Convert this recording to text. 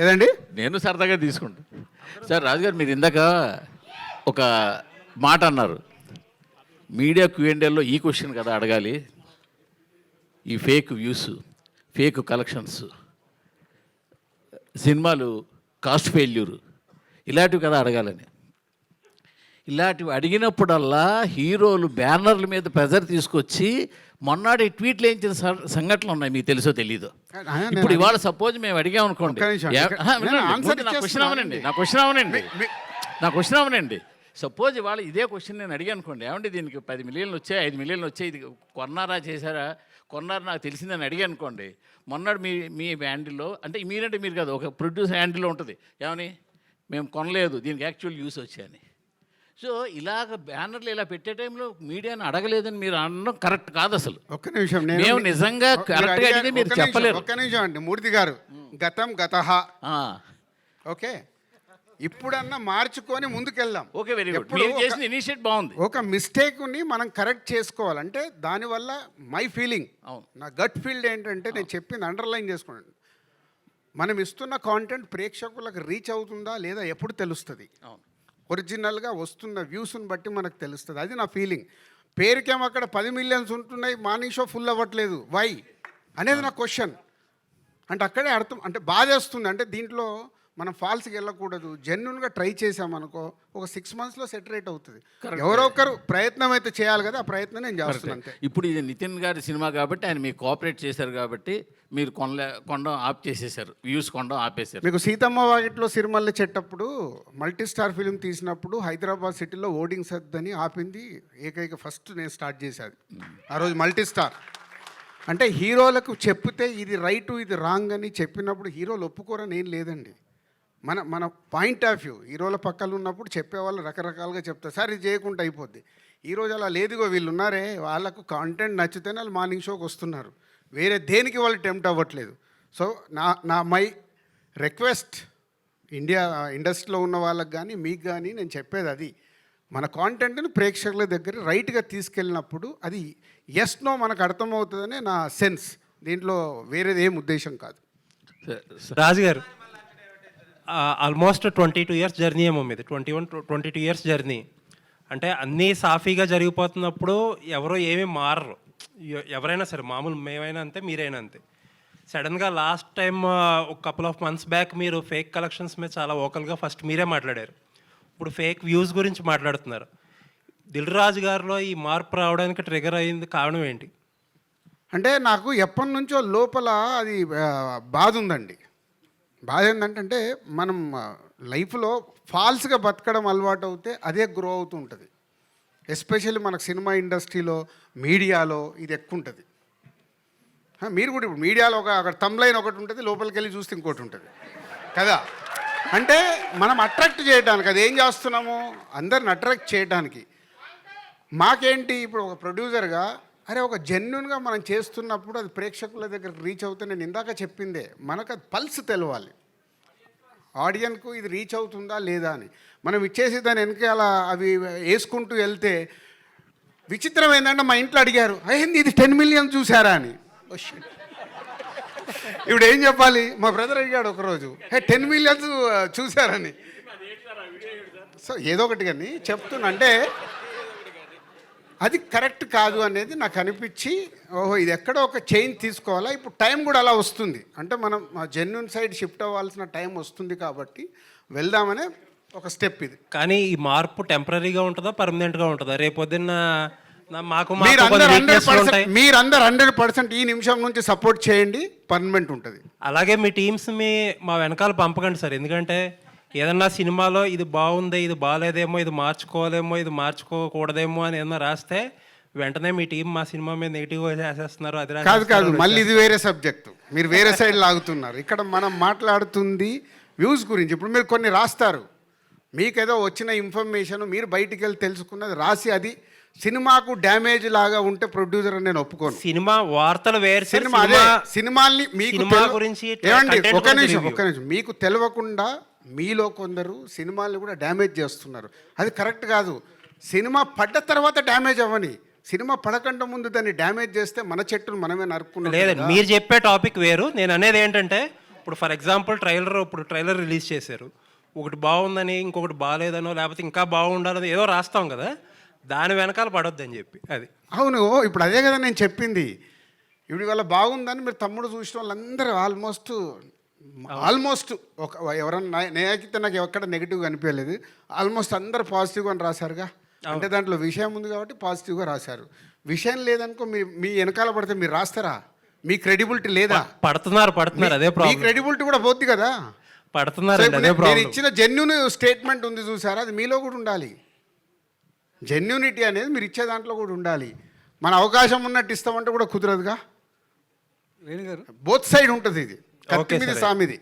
ఏదండి? నేను సరదాగా తీసుకుంటా. సార్ రాజుగారు మీరు ఇందాక ఒక మాట అన్నారు. మీడియా క్యూఎండేలో ఈ క్వశ్చన్ కదా అడగాలి. ఈ ఫేక్ వ్యూస్ ఫేక్ కలెక్షన్స్ సినిమాలు కాస్ట్ ఫెయిల్యూర్ ఇలాంటివి కదా అడగాలని. ఇలాంటివి అడిగినప్పుడల్లా హీరోలు బ్యానర్ల మీద ప్రెజర్ తీసుకొచ్చి మొన్నటి ట్వీట్లు వేయించిన సంఘటనలు ఉన్నాయి మీకు తెలుసో తెలీదు? ఇప్పుడు ఇవాళ సపోజ్ మేము అడిగాం అనుకోండి. నా క్వశ్చన్. అవనండి నా క్వశ్చన్ అవనండి నా క్వశ్చన్ అవనండి సపోజ్ ఇవాళ ఇదే క్వశ్చన్ నేను అడిగాను అనుకోండి. ఏమంటే దీనికి పది మిలియన్లు వచ్చాయి ఐదు మిలియన్లు వచ్చాయి ఇది కొన్నారా చేశారా? కొన్నారు నాకు తెలిసిందని అడిగాను అనుకోండి. మొన్నటి మీ మీ హ్యాండిల్లో అంటే మీరంటే మీరు కాదు ఒక ప్రొడ్యూసర్ హ్యాండిల్లో ఉంటుంది. ఏమని? మేము కొనలేదు దీనికి యాక్చువల్ యూస్ వచ్చాయని. సో ఇలాగ బ్యానర్లు ఇలా పెట్టే టైంలో మీడియాని అడగలేదని మీరు అనడం కరెక్ట్ కాదు అసలు. ఒక్క నిమిషం నేను మేము నిజంగా మీరు కరెక్ట్గా అడిగారు- మీరు ఒక్క నిమిషం, చెప్పలేరు. ఒక్క నిమిషం అండి మూర్తి గారు గతం గతహ ఆ, ఓకే. ఇప్పుడన్నా మార్చుకొని ముందుకెళ్దాం. Okay very good. ఎప్పుడు మీరు ఒక- చేసిన ఇనిషియేట్ బాగుంది. ఒక మిస్టేక్ని మనం కరెక్ట్ చేసుకోవాలంటే దానివల్ల మై ఫీలింగ్. అవును. నా గట్ ఫీల్డ్ ఏంటంటే నేను చెప్పింది అండర్లైన్ చేసుకోండి. మనం ఇస్తున్న కాంటెంట్ ప్రేక్షకులకు రీచ్ అవుతుందా లేదా ఎప్పుడు తెలుస్తుంది? అవును. ఒరిజినల్గా వస్తున్న వ్యూస్ని బట్టి మనకు తెలుస్తుంది. అది నా ఫీలింగ్. పేరుకేమో అక్కడ పది మిలియన్స్ ఉంటున్నాయి మార్నింగ్ షో ఫుల్ అవ్వట్లేదు. వై? అనేది నా క్వశ్చన్. అంటే అక్కడే అర్థం అంటే బాధేస్తుంది. అంటే దీంట్లో మనం ఫాల్స్కి వెళ్ళకూడదు. జెన్యున్గా ట్రై చేసామనుకో ఒక సిక్స్ మంత్స్లో సెటరేట్ అవుతుంది. ఎవరో ఒకరు ప్రయత్నం అయితే చేయాలి కదా ఆ ప్రయత్నం నేను చేస్తున్నాను ఇప్పుడు ఇది నితిన్ గారి సినిమా కాబట్టి ఆయన మీకు కోఆపరేట్ చేశారు కాబట్టి మీరు కొనలే కొండం ఆప్ చేసేసారు వ్యూస్ కొండం ఆపేశారు. మీకు సీతమ్మ వాకిట్లో సిరిమల్లె చెట్టప్పుడు మల్టీ స్టార్ ఫిలిం తీసినప్పుడు హైదరాబాద్ సిటీలో ఓడింగ్ సర్దని ఆపింది ఏకైక ఫస్ట్ నేను స్టార్ట్ చేశాది. ఆ రోజు మల్టీ స్టార్ అంటే హీరోలకు చెప్తే ఇది రైటు ఇది రాంగ్ అని చెప్పినప్పుడు హీరోలు ఒప్పుకోరని ఏం లేదండి. మన మన పాయింట్ ఆఫ్ వ్యూ హీరోల పక్కన ఉన్నప్పుడు చెప్పేవాళ్ళు రకరకాలుగా చెప్తారు. సార్ ఇది చేయకుండా అయిపోద్ది. ఈరోజు అలా లేదుగో వీళ్ళు ఉన్నారే వాళ్ళకు కాంటెంట్ నచ్చితేనే వాళ్ళు మార్నింగ్ షోకి వస్తున్నారు. వేరే దేనికి వాళ్ళు టెంప్ట్ అవ్వట్లేదు. సో నా నా మై రిక్వెస్ట్ ఇండియా ఇండస్ట్రీలో ఉన్న వాళ్ళకి కానీ మీకు కానీ నేను చెప్పేది అది. మన కాంటెంట్ని ప్రేక్షకుల దగ్గర రైట్గా తీసుకెళ్ళినప్పుడు అది ఎస్ నో మనకు అర్థమవుతుందనే నా సెన్స్ దీంట్లో వేరేది ఏం ఉద్దేశం కాదు. Raju garu almost twenty two years journey ఏమో మీది. Twenty one twenty two years journey అంటే అన్నీ సాఫీగా జరిగిపోతున్నప్పుడు ఎవరో ఏమీ మారరు. ఎవరైనా సరే మామూలు మేమైనా అంతే మీరైనా అంతే. సడన్గా లాస్ట్ టైం ఒక కపుల్ ఆఫ్ మంత్స్ బ్యాక్ మీరు ఫేక్ కలెక్షన్స్ మీద చాలా ఓకల్గా ఫస్ట్ మీరే మాట్లాడారు. ఇప్పుడు ఫేక్ వ్యూస్ గురించి మాట్లాడుతున్నారు. దిల్ రాజు గారిలో ఈ మార్పు రావడానికి ట్రిగర్ అయింది కారణం ఏంటి? అంటే నాకు ఎప్పటి నుంచో లోపల అది బాధ ఉందండి. బాధ ఏంటంటే మనం లైఫ్లో ఫాల్స్గా బతకడం అలవాటు అవుతే అదే గ్రో అవుతూ ఉంటుంది ఎస్పెషల్లీ మనకు సినిమా ఇండస్ట్రీలో మీడియాలో ఇది ఎక్కువ ఉంటుంది మీరు కూడా ఇప్పుడు మీడియాలో ఒక అక్కడ తమ్లైన్ ఒకటి ఉంటుంది లోపలికి వెళ్ళి చూస్తే ఇంకోటి ఉంటుంది. కదా? అంటే మనం అట్రాక్ట్ చేయడానికి అది ఏం చేస్తున్నాము? అందరిని అట్రాక్ట్ చేయడానికి మాకేంటి ఇప్పుడు ఒక ప్రొడ్యూసర్గా అరే ఒక జెన్యున్గా మనం చేస్తున్నప్పుడు అది ప్రేక్షకుల దగ్గరికి రీచ్ అవుతే నేను ఇందాక చెప్పిందే మనకు అది పల్స్ తెలవాలి. ఆడియన్కు ఇది రీచ్ అవుతుందా లేదా అని. మనం ఇచ్చేసి దాని వెనకాల అవి వేసుకుంటూ వెళ్తే విచిత్రం ఏంటంటే మా ఇంట్లో అడిగారు అయ్యింది ఇది టెన్ మిలియన్ చూసారా అని? Shit. ఇప్పుడు ఏం చెప్పాలి? మా బ్రదర్ అడిగాడు ఒకరోజు హే టెన్ మిలియన్స్ చూసారని సో ఏదో ఒకటి కానీ చెప్తున్నా. అంటే అది కరెక్ట్ కాదు అనేది నాకు అనిపించి ఓహో ఇది ఎక్కడో ఒక చేంజ్ తీసుకోవాలా? ఇప్పుడు టైం కూడా అలా వస్తుంది. అంటే మనం జెన్యున్ సైడ్ షిఫ్ట్ అవ్వాల్సిన టైం వస్తుంది కాబట్టి వెళ్దామనే ఒక స్టెప్ ఇది. కానీ ఈ మార్పు టెంపరీగా ఉంటుందా పర్మనెంట్గా ఉంటుందా? రేపొద్దున్న మాకు మీరు మాకు కొన్ని అందరు హండ్రెడ్ weaknesses ఉంటాయి. పర్సెంట్ మీరు అందరు హండ్రెడ్ పర్సెంట్ ఈ నిమిషం నుంచి సపోర్ట్ చేయండి పర్మనెంట్ ఉంటుంది. అలాగే మీ టీమ్స్ మీ మా వెనకాల పంపకండి సార్. ఎందుకంటే ఏదన్నా సినిమాలో ఇది బాగుంది ఇది బాగాలేదేమో ఇది మార్చుకోలేమో ఇది మార్చుకోకూడదేమో అని ఏదన్నా రాస్తే వెంటనే మీ టీం మా సినిమా మీద నెగిటివ్ వేసేస్తున్నారు అది కాదు కాదు మళ్ళీ ఇది వేరే సబ్జెక్ట్. మీరు వేరే సైడ్ లాగుతున్నారు. ఇక్కడ మనం మాట్లాడుతుంది వ్యూస్ గురించి. ఇప్పుడు మీరు కొన్ని రాస్తారు. మీకేదో వచ్చిన ఇన్ఫర్మేషన్ మీరు బయటికి వెళ్ళి తెలుసుకున్నది రాసి అది సినిమాకు డ్యామేజ్ లాగా ఉంటే ప్రొడ్యూసర్ అని నేను ఒప్పుకోను. సినిమా వార్తలు వేరు సినిమా అదే సినిమాల్ని మీకు గురించి ఏమండి ఒక నిమిషం. ఒక నిమిషం. మీకు తెలియకుండా మీలో కొందరు సినిమాల్ని కూడా డ్యామేజ్ చేస్తున్నారు. అది కరెక్ట్ కాదు. సినిమా పడ్డ తర్వాత డ్యామేజ్ అవ్వని. సినిమా పడకుండా ముందు దాన్ని డ్యామేజ్ చేస్తే మన చెట్టును మనమే నరుక్కున్నాం లేదండి మీరు చెప్పే టాపిక్ వేరు. నేను అనేది ఏంటంటే ఇప్పుడు ఫర్ ఎగ్జాంపుల్ ట్రైలర్ ఇప్పుడు ట్రైలర్ రిలీజ్ చేశారు. ఒకటి బాగుందని ఇంకొకటి బాగాలేదనో లేకపోతే ఇంకా బాగుండాలని ఏదో రాస్తాం కదా. దాని వెనకాల పడొద్దని చెప్పి అది. అవును ఇప్పుడు అదే కదా నేను చెప్పింది. ఇప్పుడు ఇవాళ బాగుందని మీరు తమ్ముడు చూసిన వాళ్ళందరూ ఆల్మోస్ట్ ఆల్మోస్ట్ ఒక ఎవరన్నా నేనైతే నాకు ఎక్కడ నెగిటివ్ అనిపించలేదు. ఆల్మోస్ట్ అందరు పాజిటివ్గా అని రాశారుగా. అంటే దాంట్లో విషయం ఉంది కాబట్టి పాజిటివ్గా రాశారు. విషయం లేదనుకో మీ మీ వెనకాల పడితే మీరు రాస్తారా? మీ క్రెడిబిలిటీ లేదా? పడుతున్నారు పడుతున్నారు అదే మీ క్రెడిబిలిటీ కూడా పోద్ది కదా? పడుతున్నారు నేను- ఇచ్చిన జెన్యున్ స్టేట్మెంట్ ఉంది చూసారా? అది మీలో కూడా ఉండాలి. జెన్యునిటీ అనేది మీరు ఇచ్చే దాంట్లో కూడా ఉండాలి. మన అవకాశం ఉన్నట్టు ఇస్తామంటే కూడా కుదరదుగా? బోత్ సైడ్ ఉంటుంది ఇది. కత్తి ఓకే మీద సరే. సామిది